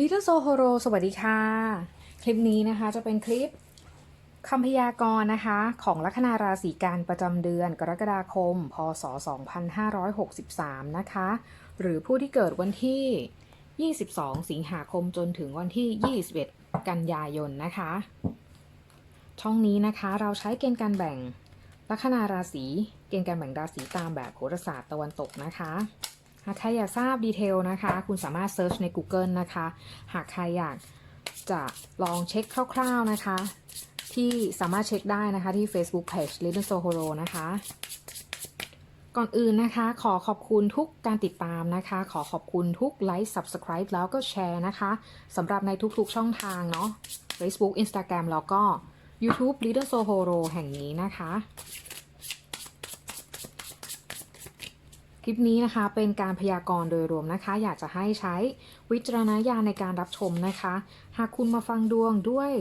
Little s o h o r o สวัสดีค่ะ คลิปนี้นะคะจะเป็นคลิปคำพยากรณ์นะคะ ของลัคนาราศีกันประจำเดือนกรกฎาคม พศ 2563 นะคะ หรือผู้ที่เกิดวันที่ 22 สิงหาคมจนถึงวันที่ 21 กันยายนนะคะ ช่องนี้นะคะเราใช้เกณฑ์การแบ่งลัคนาราศีเกณฑ์การแบ่งราศีตามแบบโหราศาสตร์ตะวันตกนะคะ หากใครอยากทราบดีเทลนะคะ คุณสามารถเซิร์ชใน Google นะคะ หากใครอยากจะลองเช็คคร่าวๆนะคะ ที่สามารถเช็คได้นะคะที่ Facebook Page Little Sohoro นะคะ ก่อนอื่นนะคะ ขอขอบคุณทุกการติดตามนะคะ ขอขอบคุณทุกไลค์ Subscribe แล้วก็แชร์นะคะสำหรับในทุกๆช่องทางเนาะ Facebook Instagram แล้วก็ YouTube Little Sohoro แห่งนี้นะคะ คลิปนี้นะคะเป็นการพยากรณ์โดยรวมนะคะ อยากจะให้ใช้วิจารณญาณในการรับชมนะคะ หากคุณมาฟังดวงด้วย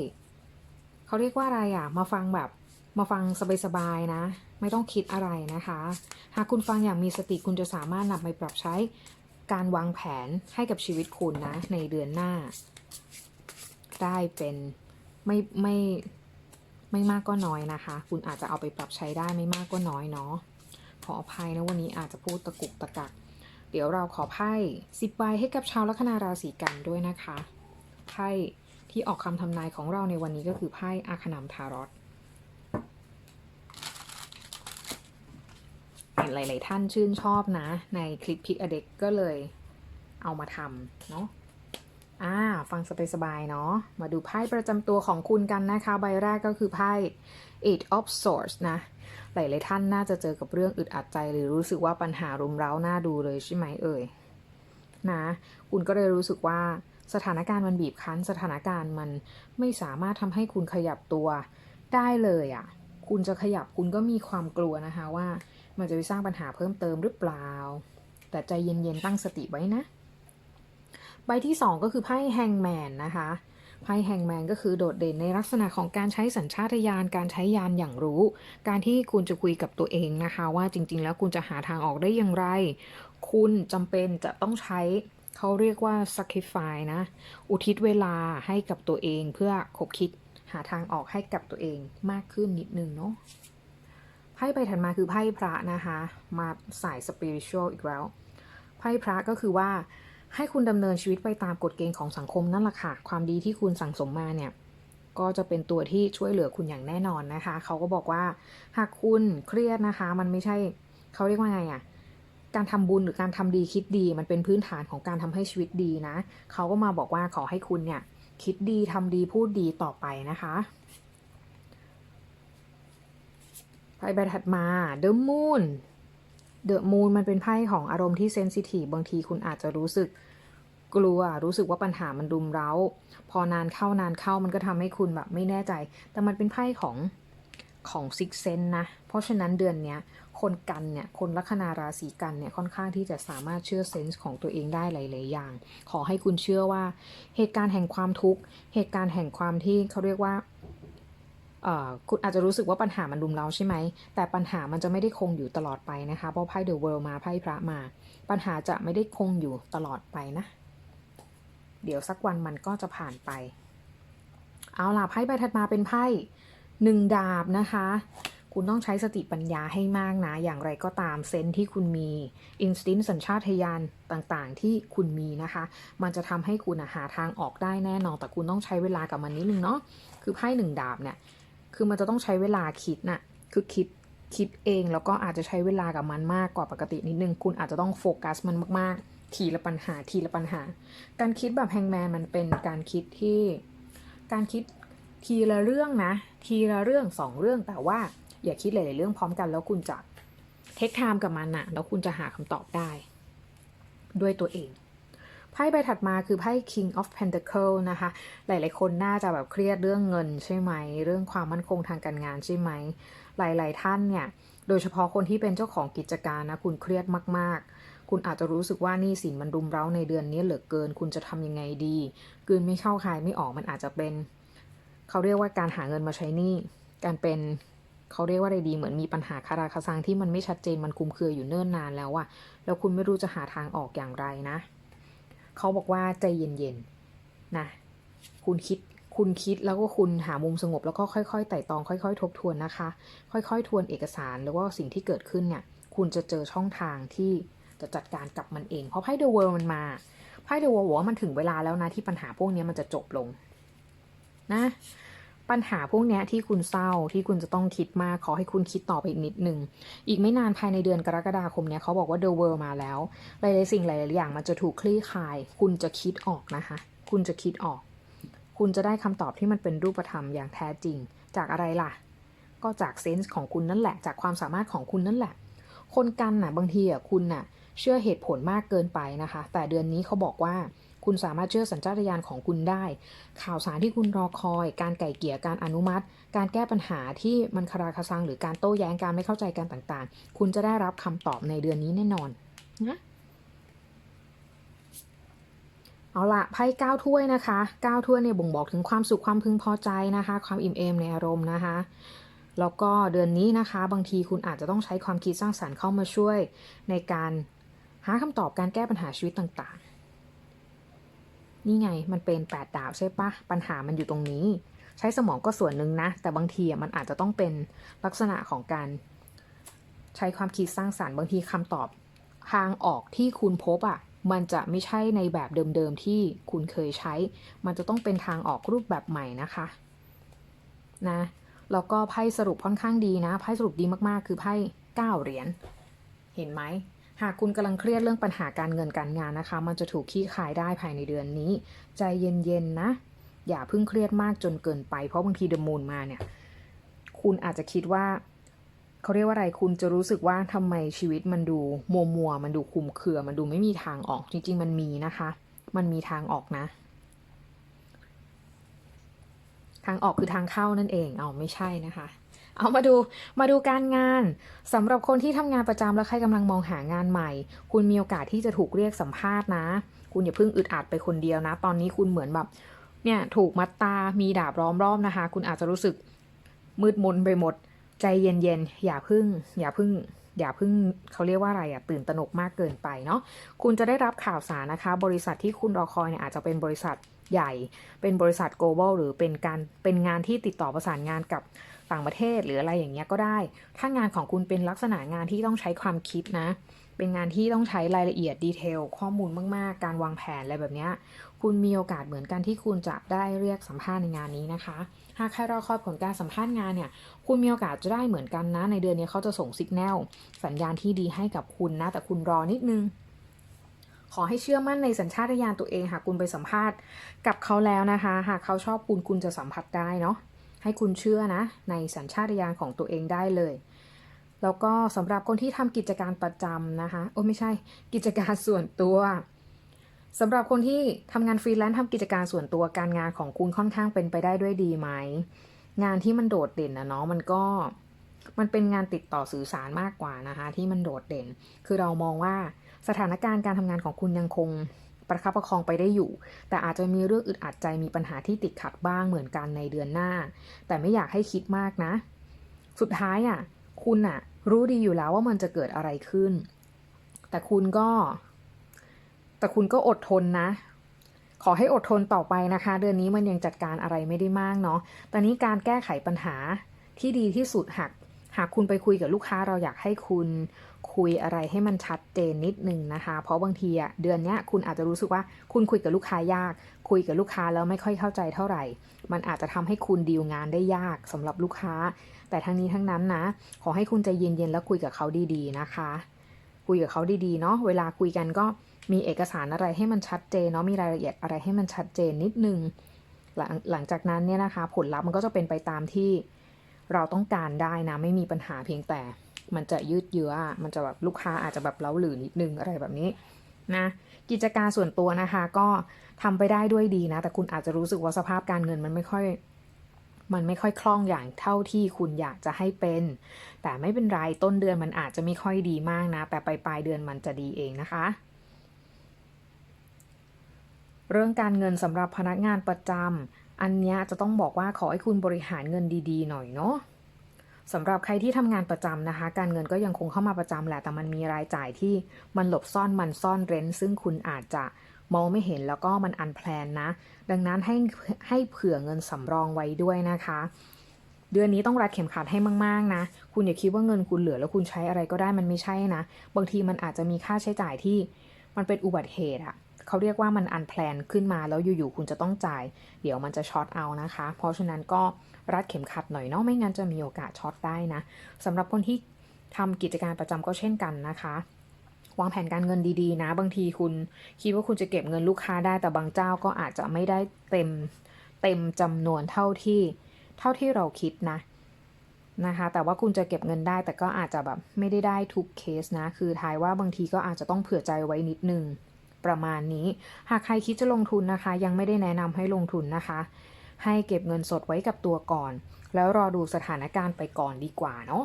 เขาเรียกว่าอะไรอะ่ะ มาฟังแบบมาฟังสบายๆนะ ไม่ต้องคิดอะไรนะคะ หากคุณฟังอย่างมีสติคุณจะสามารถนำไปปรับใช้การวางแผนให้กับชีวิตคุณนะ ในเดือนหน้า ได้เป็นไม่ไม่ไม่มากก็น้อยนะคะ คุณอาจจะเอาไปปรับใช้ได้ไม่มากก็น้อยเนาะ ขออภัยนะวันนี้อาจจะพูดตะกุกตะกัก เดี๋ยวเราขอไพ่สิบใบให้กับชาวลัคนาราศีกันด้วยนะคะไพ่ที่ออกคำทำนายของเราในวันนี้ก็คือไพ่อาคนามทารอตเห็นหลาย ๆ ท่านชื่นชอบนะ ในคลิปพิกอเด็กก็เลยเอามาทำเนาะอ่าฟังสบายๆเนาะมาดูไพ่ประจำตัวของคุณกันนะคะ ใบแรกก็คือไพ่ Eight of Swords นะ หลายๆท่านน่าจะเจอกับเรื่องอึดอัดใจ หรือรู้สึกว่าปัญหารุมเร้าน่าดูเลยใช่ไหมเอ่ยนะคุณก็เลยรู้สึกว่าสถานการณ์มันบีบคั้น สถานการณ์มันไม่สามารถทำให้คุณขยับตัวได้เลยอะ่ะคุณจะขยับคุณก็มีความกลัวนะคะว่า มันจะไปสร้างปัญหาเพิ่มเติมหรือเปล่า แต่ใจเย็นๆตั้งสติไว้นะ ใบที่สองก็คือไพ่แฮงแมนนะคะ ไพ่แฮงแมนก็คือโดดเด่นในลักษณะของการใช้สัญชาตญาณการใช้ยานอย่างรู้ การที่คุณจะคุยกับตัวเองนะคะ ว่าจริง ๆ แล้วคุณจะหาทางออกได้อย่างไร คุณจำเป็นจะต้องใช้เขาเรียกว่า sacrifice นะ อุทิศเวลาให้กับตัวเองเพื่อคบคิดหาทางออกให้กับตัวเองมากขึ้นนิดนึงเนาะไพ่ใบถัดมาคือไพ่พระนะคะ มาสาย spiritual อีกแล้ว ไพ่พระก็คือว่า ให้คุณดำเนินชีวิตไปตามกฎเกณฑ์ของสังคมนั่นแหละค่ะ ความดีที่คุณสั่งสมมาเนี่ย ก็จะเป็นตัวที่ช่วยเหลือคุณอย่างแน่นอนนะคะ เขาก็บอกว่า หากคุณเครียดนะคะ มันไม่ใช่เขาเรียกว่าไงอะ่ะการทำบุญหรือการทำดีคิดดีมันเป็นพื้นฐานของการทำให้ชีวิตดีนะ เขาก็มาบอกว่าขอให้คุณเนี่ย คิดดีทำดีพูดดีต่อไปนะคะไพ่ใบถัดมา The Moon เดอะมูนมันเป็นไพ่ของอารมณ์ที่เซนซิทีฟบางทีคุณอาจจะรู้สึกกลัวรู้สึกว่าปัญหามันรุมเร้า พอนานเข้านานเข้ามันก็ทำให้คุณแบบไม่แน่ใจ แต่มันเป็นไพ่ของของซิกเซนนะ เพราะฉะนั้นเดือนเนี้ยคนกันเนี่ยคนลัคนาราศีกันเนี่ยค่อนข้างที่จะสามารถเชื่อเซนส์ของตัวเองได้หลาย ๆ อย่าง ขอให้คุณเชื่อว่าเหตุการณ์แห่งความทุกข์ เหตุการณ์แห่งความที่เขาเรียกว่า คุณอาจจะรู้สึกว่าปัญหามันรุมเร้าใช่ไหม แต่ปัญหามันจะไม่ได้คงอยู่ตลอดไปนะคะ เพราะไพ่เดอะเวิลด์มาไพ่พระมา ปัญหาจะไม่ได้คงอยู่ตลอดไปนะ เดี๋ยวสักวันมันก็จะผ่านไป เอาล่ะไพ่ใบถัดมาเป็นไพ่หนึ่งดาบนะคะ คุณต้องใช้สติปัญญาให้มากนะ อย่างไรก็ตามเซนที่คุณมีอินสติ้นสัญชาตญาณต่างๆ ที่คุณมีนะคะ มันจะทำให้คุณหาทางออกได้แน่นอน แต่คุณต้องใช้เวลากับมันนิดนึงเนาะ คือไพ่หนึ่งดาบเนี่ย คือมันจะต้องใช้เวลาคิดน่ะคือคิดคิดเองแล้วก็อาจจะใช้เวลากับมันมากกว่าปกตินิดนึง คุณอาจจะต้องโฟกัสมันมากๆ ทีละปัญหาทีละปัญหา การคิดแบบแฮงแมนมันเป็นการคิดที่ การคิดทีละเรื่องนะ ทีละเรื่องสองเรื่องแต่ว่าอย่าคิดหลายๆเรื่องพร้อมกันแล้วคุณจะเทคไทม์กับมันนะแล้วคุณจะหาคำตอบได้ ด้วยตัวเอง ไพ่ใบถัดมาคือไพ่ King of Pentacle นะคะ หลาย ๆ คนน่าจะแบบเครียดเรื่องเงินใช่ไหม เรื่องความมั่นคงทางการงานใช่ไหม หลาย ๆ ท่านเนี่ย โดยเฉพาะคนที่เป็นเจ้าของกิจการนะ คุณเครียดมาก ๆ คุณอาจจะรู้สึกว่านี่สินมันรุมเร้าในเดือนนี้เหลือเกิน คุณจะทำยังไงดีกืนไม่เข้าคายไม่ออกมันอาจจะเป็น เขาเรียกว่าการหาเงินมาใช้หนี้การเป็นเขาเรียกว่าอะไรดีเหมือนมีปัญหาคาราคาซังที่มันไม่ชัดเจนมันคุมเครืออยู่เนิ่นนานแล้วอะแล้วคุณไม่รู้จะหาทางออกอย่างไรนะ เขาบอกว่าใจเย็นๆนะคุณคิดคุณคิดแล้วก็คุณหามุมสงบแล้วก็ค่อยๆไต่ตองค่อย ๆ ทบทวนนะคะ ค่อยๆ ทวนเอกสารหรือว่าสิ่งที่เกิดขึ้นเนี่ยคุณจะเจอช่องทางที่จะจัดการกับมันเอง เพราะไพ่เดอะเวิร์มันมาไพ่เดอะเวิร์บอกว่ามันถึงเวลาแล้วนะที่ปัญหาพวกนี้มันจะจบลง นะ ปัญหาพวกนี้ที่คุณเศร้าที่คุณจะต้องคิดมากขอให้คุณคิดต่อไปอีกนิดนึง อีกไม่นานภายในเดือนกรกฎาคมเนี้ยเขาบอกว่า The World มาแล้ว หลายๆสิ่งหลายๆอย่างมันจะถูกคลี่คลาย คุณจะคิดออกนะคะ คุณจะคิดออก คุณจะได้คำตอบที่มันเป็นรูปธรรมอย่างแท้จริง จากอะไรล่ะ ก็จากเซนส์ของคุณนั่นแหละ จากความสามารถของคุณนั่นแหละ คนกันน่ะบางทีอะคุณน่ะเชื่อเหตุผลมากเกินไปนะคะ แต่เดือนนี้เขาบอกว่า คุณสามารถเชื่อสัญชาตญาณของคุณได้ ข่าวสารที่คุณรอคอย การไก่เกลี่ยการอนุมัติ การแก้ปัญหาที่มันคาราคาซัง หรือการโต้แย้งการไม่เข้าใจกันต่างๆ คุณจะได้รับคำตอบในเดือนนี้แน่นอนนะเอาละไพ่เก้าถ้วยนะคะเก้าถ้วยเนี่ยบ่งบอกถึงความสุขความพึงพอใจนะคะ ความอิ่มเอมในอารมณ์นะคะแล้วก็เดือนนี้นะคะ บางทีคุณอาจจะต้องใช้ความคิดสร้างสรรค์เข้ามาช่วย ในการหาคำตอบการแก้ปัญหาชีวิตต่างๆ นี่ไงมันเป็นแปดดาวใช่ปะปัญหามันอยู่ตรงนี้ ใช้สมองก็ส่วนหนึ่งนะ แต่บางทีอะมันอาจจะต้องเป็นลักษณะของการ ใช้ความคิดสร้างสรรค์บางทีคำตอบทางออกที่คุณพบอะมันจะไม่ใช่ในแบบเดิมๆที่คุณเคยใช้ มันจะต้องเป็นทางออกรูปแบบใหม่นะคะนะแล้วก็ไพ่สรุปค่อนข้างดีนะไพ่สรุปดีมากๆ คือไพ่เก้าเหรียญเห็นไหม หากคุณกำลังเครียดเรื่องปัญหาการเงินการงานนะคะ มันจะถูกขี้คายได้ภายในเดือนนี้ ใจเย็นๆนะ อย่าเพิ่งเครียดมากจนเกินไป เพราะบางทีเดมูนมาเนี่ย คุณอาจจะคิดว่าเขาเรียกว่าอะไร คุณจะรู้สึกว่าทำไมชีวิตมันดูมัวมัวมันดูคุมเครือ มันดูไม่มีทางออก จริง ๆ มันมีนะคะ มันมีทางออกนะ ทางออกคือทางเข้านั่นเอง เอาไม่ใช่นะคะ เอามาดูมาดูการงานสำหรับคนที่ทำงานประจำแล้วใครกำลังมองหางานใหม่ คุณมีโอกาสที่จะถูกเรียกสัมภาษณ์นะ คุณอย่าเพิ่งอึดอัดไปคนเดียวนะ ตอนนี้คุณเหมือนแบบเนี่ยถูกมัดตามีดาบล้อมรอบนะคะ คุณอาจจะรู้สึกมืดมนไปหมด ใจเย็นๆอย่าพึ่ง อย่าพึ่ง อย่าพึ่งเขาเรียกว่าอะไรอะตื่นตระหนกมากเกินไปเนาะคุณจะได้รับข่าวสารนะคะ บริษัทที่คุณรอคอยเนี่ยอาจจะเป็นบริษัทใหญ่ เป็นบริษัท global หรือเป็นการเป็นงานที่ติดต่อประสานงานกับ ต่างประเทศหรืออะไรอย่างเงี้ยก็ได้ ถ้างานของคุณเป็นลักษณะงานที่ต้องใช้ความคิดนะ เป็นงานที่ต้องใช้รายละเอียดดีเทลข้อมูลมาก ๆ การวางแผนอะไรแบบเนี้ยคุณมีโอกาสเหมือนกันที่คุณจะได้เรียกสัมภาษณ์ในงานนี้นะคะ หากใครรอคอยผลการสัมภาษณ์งานเนี่ย คุณมีโอกาสจะได้เหมือนกันนะ ในเดือนนี้เขาจะส่งสัญญาณสัญญาณที่ดีให้กับคุณนะ แต่คุณรอนิดนึงขอให้เชื่อมั่นในสัญชาตญาณตัวเองหากคุณไปสัมภาษณ์กับเขาแล้วนะคะ หากเขาชอบคุณคุณจะสัมผัสได้เนาะ ให้คุณเชื่อนะ ในสัญชาตญาณของตัวเองได้เลย แล้วก็สำหรับคนที่ทำกิจการประจำนะคะ โอ้ไม่ใช่ กิจการส่วนตัวสำหรับคนที่ทำงานฟรีแลนซ์ทำกิจการส่วนตัวการงานของคุณค่อนข้างเป็นไปได้ด้วยดีไหม งานที่มันโดดเด่นนะเนาะมันก็มันเป็นงานติดต่อสื่อสารมากกว่านะคะ ที่มันโดดเด่น คือเรามองว่าสถานการณ์การทำงานของคุณยังคง ประคับประคองไปได้อยู่ แต่อาจจะมีเรื่องอึดอัดใจมีปัญหาที่ติดขัดบ้างเหมือนกันในเดือนหน้า แต่ไม่อยากให้คิดมากนะ สุดท้ายอะคุณอะ รู้ดีอยู่แล้วว่ามันจะเกิดอะไรขึ้น แต่คุณก็ แต่คุณก็อดทนนะขอให้อดทนต่อไปนะคะ เดือนนี้มันยังจัดการอะไรไม่ได้มากเนาะ ตอนนี้การแก้ไขปัญหาที่ดีที่สุดหาก หากคุณไปคุยกับลูกค้าเราอยากให้คุณคุยอะไรให้มันชัดเจนนิดนึงนะคะ เพราะบางทีอะเดือนนี้คุณอาจจะรู้สึกว่าคุณคุยกับลูกค้ายาก คุยกับลูกค้าแล้วไม่ค่อยเข้าใจเท่าไหร่ มันอาจจะทำให้คุณดีลงานได้ยากสำหรับลูกค้า แต่ทั้งนี้ทั้งนั้นนะ ขอให้คุณใจเย็นๆแล้วคุยกับเขาดีๆนะคะ คุยกับเขาดีๆเนาะเวลาคุยกันก็มีเอกสารอะไรให้มันชัดเจนเนาะมีรายละเอียดอะไรให้มันชัดเจนนิดนึงหลังหลังจากนั้นเนี่ยนะคะ ผลลัพธ์มันก็จะเป็นไปตามที่ เราต้องการได้นะไม่มีปัญหาเพียงแต่ มันจะยืดเยื้อมันจะแบบลูกค้าอาจจะแบบเล้าหลือนิดนึงอะไรแบบนี้นะกิจการส่วนตัวนะคะก็ทำไปได้ด้วยดีนะ แต่คุณอาจจะรู้สึกว่าสภาพการเงินมันไม่ค่อย มันไม่ค่อยคล่องอย่างเท่าที่คุณอยากจะให้เป็น แต่ไม่เป็นไรต้นเดือนมันอาจจะไม่ค่อยดีมากนะ แต่ปลายปลายเดือนมันจะดีเองนะคะ เรื่องการเงินสำหรับพนักงานประจำ อันนี้จะต้องบอกว่าขอให้คุณบริหารเงินดีๆ หน่อยเนาะสำหรับใครที่ทำงานประจำนะคะ การเงินก็ยังคงเข้ามาประจำแหละ แต่มันมีรายจ่ายที่มันหลบซ่อนมันซ่อนเร้น ซึ่งคุณอาจจะมองไม่เห็นแล้วก็มันอันแพลนนะ ดังนั้นให้ให้เผื่อเงินสำรองไว้ด้วยนะคะ เดือนนี้ต้องรัดเข็มขัดให้มากๆนะ คุณอย่าคิดว่าเงินคุณเหลือแล้วคุณใช้อะไรก็ได้มันไม่ใช่นะ บางทีมันอาจจะมีค่าใช้จ่ายที่มันเป็นอุบัติเหตุอะ เขาเรียกว่ามันอันแพลนขึ้นมาแล้วอยู่ๆคุณจะต้องจ่าย เดี๋ยวมันจะช็อตเอานะคะ เพราะฉะนั้นก็รัดเข็มขัดหน่อยเนาะไม่งั้นจะมีโอกาสช็อตได้นะสำหรับคนที่ทำกิจการประจำก็เช่นกันนะคะวางแผนการเงินดีๆ นะ บางทีคุณคิดว่าคุณจะเก็บเงินลูกค้าได้แต่บางเจ้าก็อาจจะไม่ได้เต็มเต็มจำนวนเท่าที่เท่าที่เราคิดนะนะคะ แต่ว่าคุณจะเก็บเงินได้แต่ก็อาจจะแบบไม่ได้ได้ทุกเคสนะ คือทายว่าบางทีก็อาจจะต้องเผื่อใจไว้นิดนึง ประมาณนี้ หากใครคิดจะลงทุนนะคะ ยังไม่ได้แนะนำให้ลงทุนนะคะ ให้เก็บเงินสดไว้กับตัวก่อน แล้วรอดูสถานการณ์ไปก่อนดีกว่าเนาะ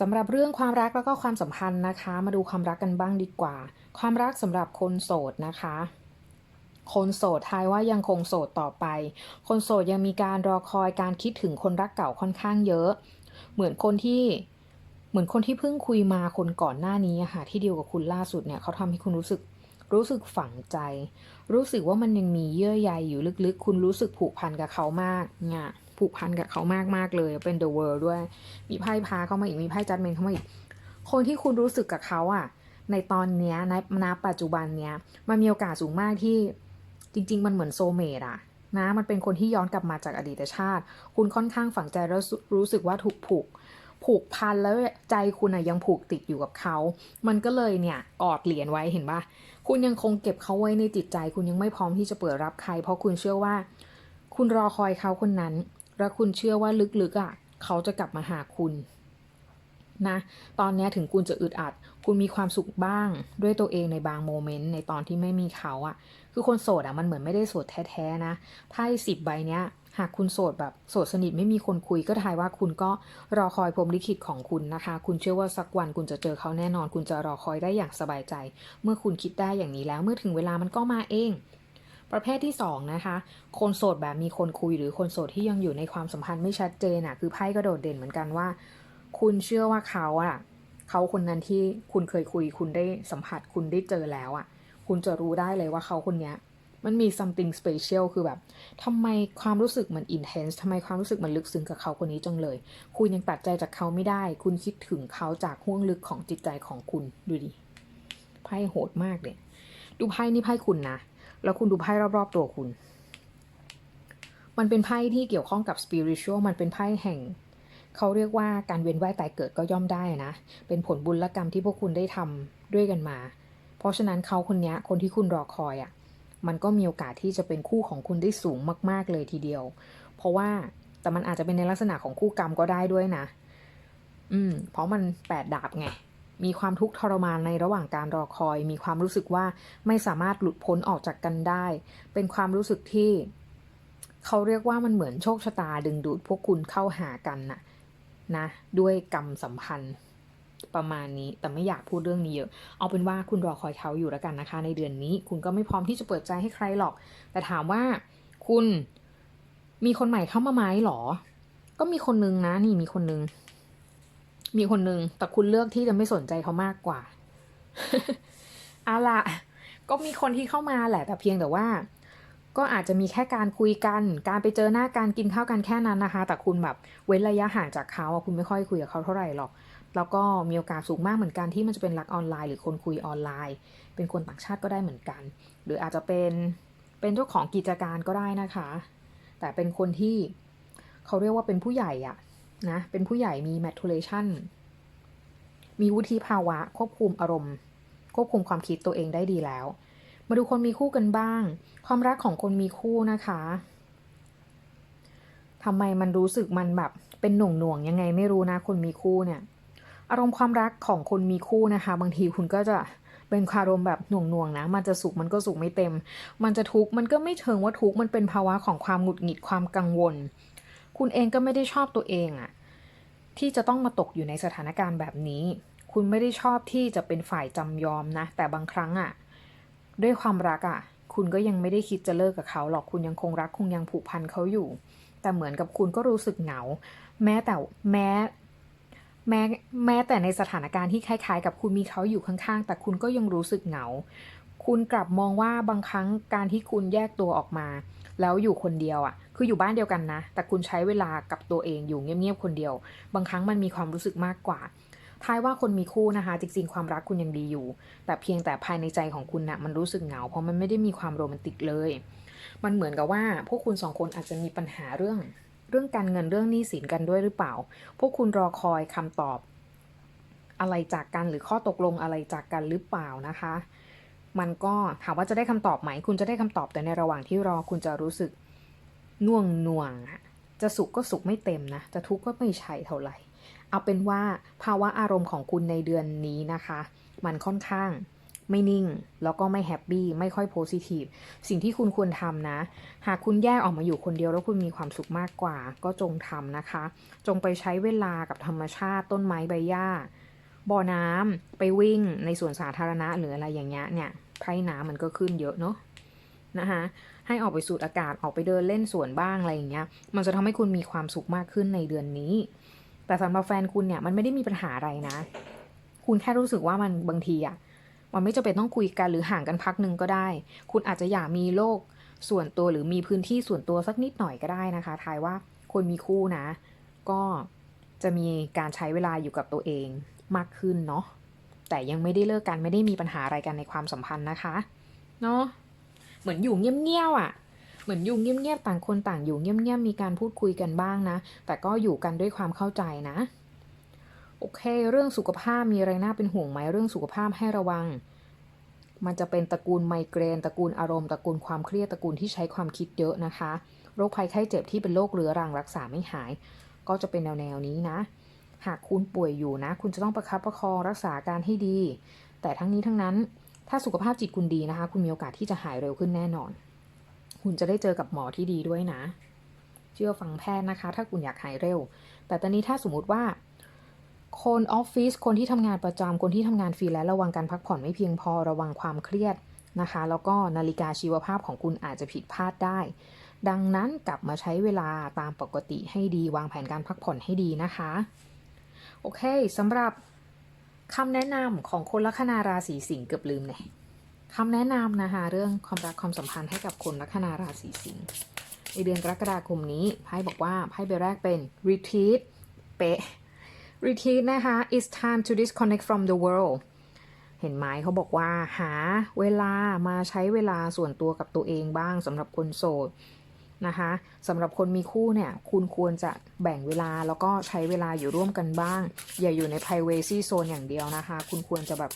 สำหรับเรื่องความรักแล้วก็ความสัมพันธ์นะคะ มาดูความรักกันบ้างดีกว่า ความรักสำหรับคนโสดนะคะคนโสดทายว่ายังคงโสดต่อไป คนโสดยังมีการรอคอยการคิดถึงคนรักเก่าค่อนข้างเยอะ เหมือนคนที่ มือนคนที่เพิ่งคุยมาคนก่อนหน้านี้ค่ะที่เดียวกับคุณล่าสุดเนี่ยเขาทำให้คุณรู้สึกรู้สึกฝังใจ รู้สึกว่ามันยังมีเยื่อใยอยู่ลึกๆ คุณรู้สึกผูกพันกับเขามากเนี่ยผูกพันกับเขามากมากๆเลยเป็น the world ด้วย มีไพ่พาเข้ามาอีกมีไพ่จัดเมนเข้ามาอีกคนที่คุณรู้สึกกับเขาอะในตอนเนี้ยในณปัจจุบันเนี้ยมันมีโอกาสสูงมากที่จริง ๆ มันเหมือนโซเมตอะนะมันเป็นคนที่ย้อนกลับมาจากอดีตชาติ คุณค่อนข้างฝังใจแล้วรู้สึกว่าถูกผูก ผูกพันแล้วใจคุณอะยังผูกติดอยู่กับเขา มันก็เลยเนี่ยกอดเหรียญไว้เห็นปะคุณยังคงเก็บเขาไว้ในจิตใจ คุณยังไม่พร้อมที่จะเปิดรับใคร เพราะคุณเชื่อว่า คุณรอคอยเขาคนนั้น และคุณเชื่อว่าลึกๆอะ เขาจะกลับมาหาคุณนะ ตอนนี้ถึงคุณจะอึดอัด คุณมีความสุขบ้างด้วยตัวเองในบางโมเมนต์ในตอนที่ไม่มีเขาอะคือคนโสดอะมันเหมือนไม่ได้โสดแท้ๆนะไพ่สิบใบเนี้ย หากคุณโสดแบบโสดสนิทไม่มีคนคุยก็ทายว่าคุณก็รอคอยพรมลิขิตของคุณนะคะ คุณเชื่อว่าสักวันคุณจะเจอเขาแน่นอน คุณจะรอคอยได้อย่างสบายใจ เมื่อคุณคิดได้อย่างนี้แล้ว เมื่อถึงเวลามันก็มาเอง ประเภทที่สองนะคะคนโสดแบบมีคนคุยหรือคนโสดที่ยังอยู่ในความสัมพันธ์ไม่ชัดเจนอะคือไพ่ก็โดดเด่นเหมือนกันว่า คุณเชื่อว่าเขาอะเขาคนนั้นที่คุณเคยคุย คุณได้สัมผัสคุณได้เจอแล้วอะ คุณจะรู้ได้เลยว่าเขาคนนี้ มันมี something special คือแบบทำไมความรู้สึกมัน intense ทำไมความรู้สึกมันลึกซึ้งกับเขาคนนี้จังเลย คุณยังตัดใจจากเขาไม่ได้ คุณคิดถึงเขาจากห้วงลึกของจิตใจของคุณดูดิไพ่โหดมากเลยดูไพ่นี่ไพ่คุณนะ แล้วคุณดูไพ่รอบๆตัวคุณ มันเป็นไพ่ที่เกี่ยวข้องกับ spiritual มันเป็นไพ่แห่งเขาเรียกว่าการเวียนว่ายตายเกิดก็ย่อมได้นะ เป็นผลบุญและกรรมที่พวกคุณได้ทำด้วยกันมา เพราะฉะนั้นเขาคนนี้คนที่คุณรอคอยอะ่ะ มันก็มีโอกาสที่จะเป็นคู่ของคุณได้สูงมาก ๆ เลยทีเดียว เพราะว่าแต่มันอาจจะเป็นในลักษณะของคู่กรรมก็ได้ด้วยนะ อืม เพราะมันแปดดาบไง มีความทุกข์ทรมานในระหว่างการรอคอย มีความรู้สึกว่าไม่สามารถหลุดพ้นออกจากกันได้ เป็นความรู้สึกที่ เขาเรียกว่ามันเหมือนโชคชะตาดึงดูดพวกคุณเข้าหากันน่ะนะ ด้วยกรรมสัมพันธ์ ประมาณนี้แต่ไม่อยากพูดเรื่องนี้เยอะ เอาเป็นว่าคุณรอคอยเขาอยู่แล้วกันนะคะ ในเดือนนี้ คุณก็ไม่พร้อมที่จะเปิดใจให้ใครหรอก แต่ถามว่าคุณมีคนใหม่เข้ามาไหมหรอ ก็มีคนนึงนะ นี่มีคนนึง มีคนนึง แต่คุณเลือกที่จะไม่สนใจเขามากกว่าเอาละก็มีคนที่เข้ามาแหละ แต่เพียงแต่ว่า ก็อาจจะมีแค่การคุยกัน การไปเจอหน้าการกินข้าวกันแค่นั้นนะคะ แต่คุณแบบเว้นระยะห่างจากเขาคุณไม่ค่อยคุยกับเขาเท่าไหร่หรอก แล้วก็มีโอกาสสูงมากเหมือนกันที่มันจะเป็นรักออนไลน์หรือคนคุยออนไลน์ เป็นคนต่างชาติก็ได้เหมือนกัน หรืออาจจะเป็นเป็นเจ้าของกิจการก็ได้นะคะ แต่เป็นคนที่เขาเรียกว่าเป็นผู้ใหญ่อะนะเป็นผู้ใหญ่มี maturation มีวุฒิภาวะ ควบคุมอารมณ์ ควบคุมความคิดตัวเองได้ดีแล้ว มาดูคนมีคู่กันบ้าง ความรักของคนมีคู่นะคะทำไมมันรู้สึกมันแบบเป็นหน่วงหน่วงๆยังไงไม่รู้นะ คนมีคู่เนี่ย อารมณ์ความรักของคนมีคู่นะคะ บางทีคุณก็จะเป็นอารมแบบน่วงหน่วงๆนะ มันจะสุขมันก็สุขไม่เต็ม มันจะทุกข์มันก็ไม่เชิงว่าทุกข์มันเป็นภาวะของความหงุดหงิดความกังวล คุณเองก็ไม่ได้ชอบตัวเองอะที่จะต้องมาตกอยู่ในสถานการณ์แบบนี้ คุณไม่ได้ชอบที่จะเป็นฝ่ายจำยอมนะ แต่บางครั้งอะด้วยความรักอะคุณก็ยังไม่ได้คิดจะเลิกกับเขาหรอกคุณยังคงรักคงยังผูกพันเขาอยู่ แต่เหมือนกับคุณก็รู้สึกเหงา แม้แต่แม้ แม้แม้แต่ในสถานการณ์ที่คล้ายๆ กับคุณมีเขาอยู่ข้างๆ แต่คุณก็ยังรู้สึกเหงา คุณกลับมองว่าบางครั้งการที่คุณแยกตัวออกมา แล้วอยู่คนเดียวอะ่ะ คืออยู่บ้านเดียวกันนะ แต่คุณใช้เวลากับตัวเองอยู่เงียบๆคนเดียว บางครั้งมันมีความรู้สึกมากกว่าท้ายว่าคนมีคู่นะคะ จริงๆ ความรักคุณยังดีอยู่ แต่เพียงแต่ภายในใจของคุณนะ่ะมันรู้สึกเหงา เพราะมันไม่ได้มีความโรแมนติกเลย มันเหมือนกับว่าพวกคุณสองคนอาจจะมีปัญหาเรื่อง เรื่องการเงินเรื่องหนี้สินกันด้วยหรือเปล่า พวกคุณรอคอยคำตอบ อะไรจากกันหรือข้อตกลงอะไรจากกันหรือเปล่านะคะ มันก็ถามว่าจะได้คำตอบไหม คุณจะได้คำตอบแต่ในระหว่างที่รอคุณจะรู้สึกน่วงน่วงจะสุขก็สุขไม่เต็มนะ จะทุกข์ก็ไม่ใช่เท่าไหร่ เอาเป็นว่าภาวะอารมณ์ของคุณในเดือนนี้นะคะ มันค่อนข้าง ไม่นิ่ง แล้วก็ไม่แฮปปี้ไม่ค่อยโพสิทีฟสิ่งที่คุณควรทำนะ หากคุณแยกออกมาอยู่คนเดียวแล้วคุณมีความสุขมากกว่า ก็จงทำนะคะ จงไปใช้เวลากับธรรมชาติต้นไม้ใบหญ้าบ่อน้ำไปวิ่งในสวนสาธารณะหรืออะไรอย่างเงี้ยเนี่ยไพ่น้ำมันก็ขึ้นเยอะเนาะนะคะให้ออกไปสูดอากาศออกไปเดินเล่นสวนบ้างอะไรอย่างเงี้ย มันจะทำให้คุณมีความสุขมากขึ้นในเดือนนี้ แต่สำหรับแฟนคุณเนี่ยมันไม่ได้มีปัญหาอะไรนะ คุณแค่รู้สึกว่ามันบางทีอะ มันไม่จำเป็นต้องคุยกันหรือห่างกันพักหนึ่งก็ได้ คุณอาจจะอยากมีโลกส่วนตัวหรือมีพื้นที่ส่วนตัวสักนิดหน่อยก็ได้นะคะ ทายว่าคนมีคู่นะ ก็จะมีการใช้เวลาอยู่กับตัวเองมากขึ้นเนาะ แต่ยังไม่ได้เลิกกันไม่ได้มีปัญหาอะไรกันในความสัมพันธ์นะคะ เนาะ เหมือนอยู่เงียบๆอะ เหมือนอยู่เงียบๆต่างคนต่างอยู่เงียบๆมีการพูดคุยกันบ้างนะ แต่ก็อยู่กันด้วยความเข้าใจนะ โอเค เรื่องสุขภาพมีอะไรน่าเป็นห่วงไหมเรื่องสุขภาพให้ระวัง มันจะเป็นตระกูลไมเกรนตระกูลอารมณ์ตระกูลความเครียดตระกูลที่ใช้ความคิดเยอะนะคะ โรคภัยไข้เจ็บที่เป็นโรคเรื้อรังรักษาไม่หาย ก็จะเป็นแนวๆนี้นะ หากคุณป่วยอยู่นะ คุณจะต้องประคับประคองรักษาการให้ดี แต่ทั้งนี้ทั้งนั้นถ้าสุขภาพจิตคุณดีนะคะ คุณมีโอกาสที่จะหายเร็วขึ้นแน่นอน คุณจะได้เจอกับหมอที่ดีด้วยนะ เชื่อฟังแพทย์นะคะ ถ้าคุณอยากหายเร็ว แต่ตอนนี้ถ้าสมมติว่า คนออฟฟิศคนที่ทำงานประจำคนที่ทำงานฟรีแลนซ์ระวังการพักผ่อนไม่เพียงพอระวังความเครียดนะคะ แล้วก็นาฬิกาชีวภาพของคุณอาจจะผิดพลาดได้ ดังนั้นกลับมาใช้เวลาตามปกติให้ดี วางแผนการพักผ่อนให้ดีนะคะ โอเคสำหรับคำแนะนำของคนลัคนาราศีสิงห์เกือบลืมเลยคำแนะนำนะคะเรื่องความรักความสัมพันธ์ให้กับคนลัคนาราศีสิงห์ในเดือนกรกฎาคมนี้ไพ่บอกว่าไพ่ใบแรกเป็น retreat เป๊ะ retreat นะคะ it's time to disconnect from the world เห็นไหมเขาบอกว่า หาเวลามาใช้เวลาส่วนตัวกับตัวเองบ้างสำหรับคนโสดนะคะสำหรับคนมีคู่เนี่ย คุณควรจะแบ่งเวลาแล้วก็ใช้เวลาอยู่ร่วมกันบ้าง อย่าอยู่ใน privacy zone อย่างเดียวนะคะ คุณควรจะแบบ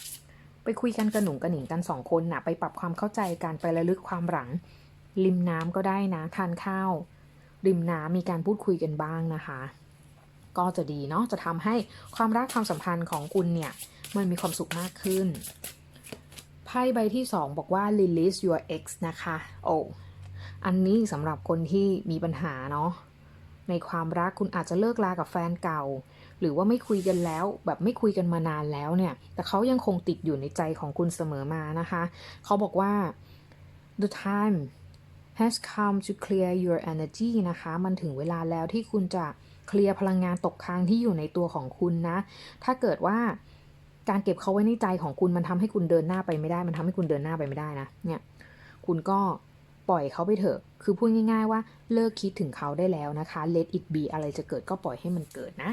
ไปคุยกันกระหนุงกระหนิงกันสองคนนะไปปรับความเข้าใจกันไประลึกความหลัง ริมน้ำก็ได้นะ ทานข้าว ริมน้ำมีการพูดคุยกันบ้างนะคะ ก็จะดีเนาะจะทำให้ความรักความสัมพันธ์ของคุณเนี่ย มันมีความสุขมากขึ้นไพ่ใบที่ 2 บอกว่า release your ex นะคะ โอ้อันนี้สำหรับคนที่มีปัญหาเนาะในความรักคุณอาจจะเลิกลากับแฟนเก่า หรือว่าไม่คุยกันแล้ว แบบไม่คุยกันมานานแล้วเนี่ย แต่เขายังคงติดอยู่ในใจของคุณเสมอมานะคะ เขาบอกว่า the time has come to clear your energy นะคะ มันถึงเวลาแล้วที่คุณจะเคลียร์พลังงานตกค้างที่อยู่ในตัวของคุณนะ ถ้าเกิดว่าการเก็บเขาไว้ในใจของคุณมันทำให้คุณเดินหน้าไปไม่ได้ มันทำให้คุณเดินหน้าไปไม่ได้นะ เนี่ย คุณก็ปล่อยเขาไปเถอะ คือพูดง่าย ๆ ว่าเลิกคิดถึงเขาได้แล้วนะคะ let it be อะไรจะเกิดก็ปล่อยให้มันเกิดนะ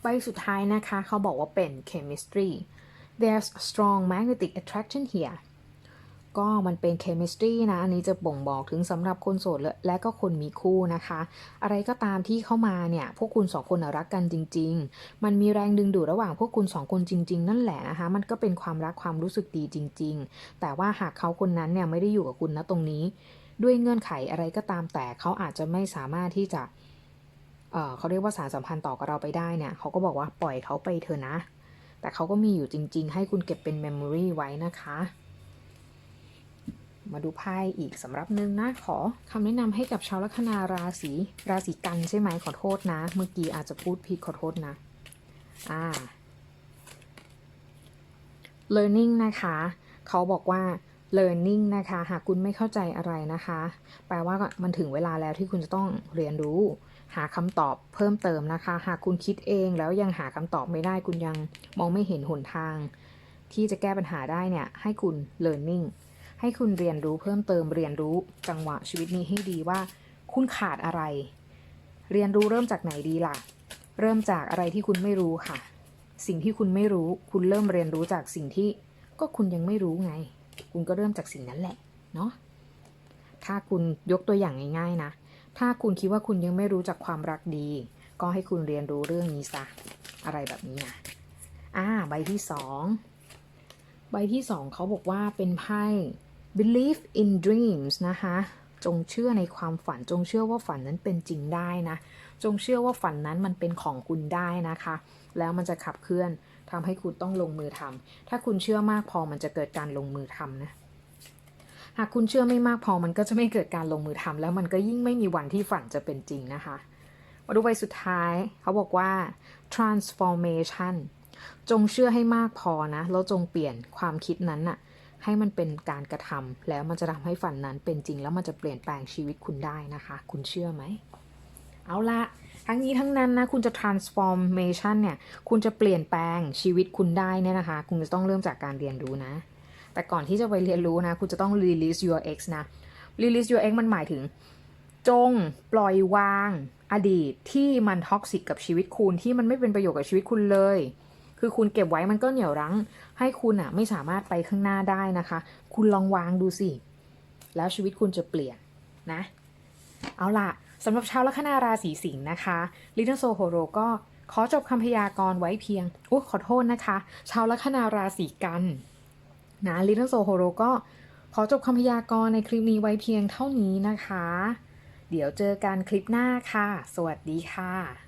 ใบสุดท้ายนะคะ เขาบอกว่าเป็น chemistry there's strong magnetic attraction here ก็มันเป็น chemistry นะ อันนี้จะบ่งบอกถึงสำหรับคนโสดและและก็คนมีคู่นะคะ อะไรก็ตามที่เข้ามาเนี่ย พวกคุณสองคนรักกันจริง ๆ มันมีแรงดึงดูดระหว่างพวกคุณสองคนจริง ๆ นั่นแหละนะคะ มันก็เป็นความรักความรู้สึกดีจริง ๆ แต่ว่าหากเขาคนนั้นเนี่ยไม่ได้อยู่กับคุณนะตรงนี้ ด้วยเงื่อนไขอะไรก็ตามแต่เขาอาจจะไม่สามารถที่จะเเขาเรียกว่าสารสัมพันธ์ต่อกับเราไปได้เนี่ยเขาก็บอกว่าปล่อยเขาไปเถอะนะ แต่เขาก็มีอยู่จริง ๆ ให้คุณเก็บเป็นเมมโมรีไว้นะคะ มาดูไพ่อีกสำหรับหนึ่งนะ ขอคำแนะนำให้กับชาวลัคนาราศีราศีกันใช่ไหมขอโทษนะ เมื่อกี้อาจจะพูดผิดขอโทษนะ อ่า learning นะคะ เขาบอกว่า learning นะคะ หากคุณไม่เข้าใจอะไรนะคะ แปลว่ามันถึงเวลาแล้วที่คุณจะต้องเรียนรู้ หาคำตอบเพิ่มเติมนะคะ หากคุณคิดเองแล้วยังหาคำตอบไม่ได้ คุณยังมองไม่เห็นหนทาง ที่จะแก้ปัญหาได้เนี่ย ให้คุณ learning ให้คุณเรียนรู้เพิ่มเติมเรียนรู้จังหวะชีวิตนี้ให้ดีว่า คุณขาดอะไร เรียนรู้เริ่มจากไหนดีล่ะ เริ่มจากอะไรที่คุณไม่รู้ค่ะ สิ่งที่คุณไม่รู้ คุณเริ่มเรียนรู้จากสิ่งที่ก็คุณยังไม่รู้ไง คุณก็เริ่มจากสิ่งนั้นแหละเนาะถ้าคุณยกตัวอย่างง่ายๆนะ ถ้าคุณคิดว่าคุณยังไม่รู้จักความรักดี ก็ให้คุณเรียนรู้เรื่องนี้ซะ อะไรแบบนี้นะอ่า ใบที่สอง ใบที่สองเขาบอกว่าเป็นไพ่ believe in dreams นะคะ จงเชื่อในความฝัน จงเชื่อว่าฝันนั้นเป็นจริงได้นะ จงเชื่อว่าฝันนั้นมันเป็นของคุณได้นะคะ แล้วมันจะขับเคลื่อนทำให้คุณต้องลงมือทำ ถ้าคุณเชื่อมากพอมันจะเกิดการลงมือทำนะ หากคุณเชื่อไม่มากพอมันก็จะไม่เกิดการลงมือทำแล้วมันก็ยิ่งไม่มีวันที่ฝันจะเป็นจริงนะคะ มาดูใบสุดท้าย เขาบอกว่า transformation จงเชื่อให้มากพอนะ แล้วจงเปลี่ยนความคิดนั้นน่ะ ให้มันเป็นการกระทำแล้วมันจะทำให้ฝันนั้นเป็นจริงแล้วมันจะเปลี่ยนแปลงชีวิตคุณได้นะคะ คุณเชื่อไหม เอาละทั้งนี้ทั้งนั้นนะคุณจะ transformation เนี่ยคุณจะเปลี่ยนแปลงชีวิตคุณได้เนี่ยนะคะ คุณจะต้องเริ่มจากการเรียนรู้นะ แต่ก่อนที่จะไปเรียนรู้นะ คุณจะต้อง release your ex นะ release your ex มันหมายถึง จงปล่อยวางอดีตที่มันท็อกซิกกับชีวิตคุณที่มันไม่เป็นประโยชน์กับชีวิตคุณเลย คือคุณเก็บไว้มันก็เหนี่ยวรั้ง ให้คุณอะไม่สามารถไปข้างหน้าได้นะคะ คุณลองวางดูสิ แล้วชีวิตคุณจะเปลี่ยนนะ เอาล่ะสำหรับชาวลัคนาราศีสิงห์นะคะลิ t เ l ิ s โ l โฮโรก็ขอจบคำพยากรณ์ไว้เพียงอุ๊ยขอโทษนะคะ ชาวลัคนาราศีกันนะลิ t เ l ิ s โ l โฮโรก็ขอจบคำพยากรณ์ในคลิปนี้ไว้เพียงเท่านี้นะคะ เดี๋ยวเจอกันคลิปหน้าค่ะ สวัสดีค่ะ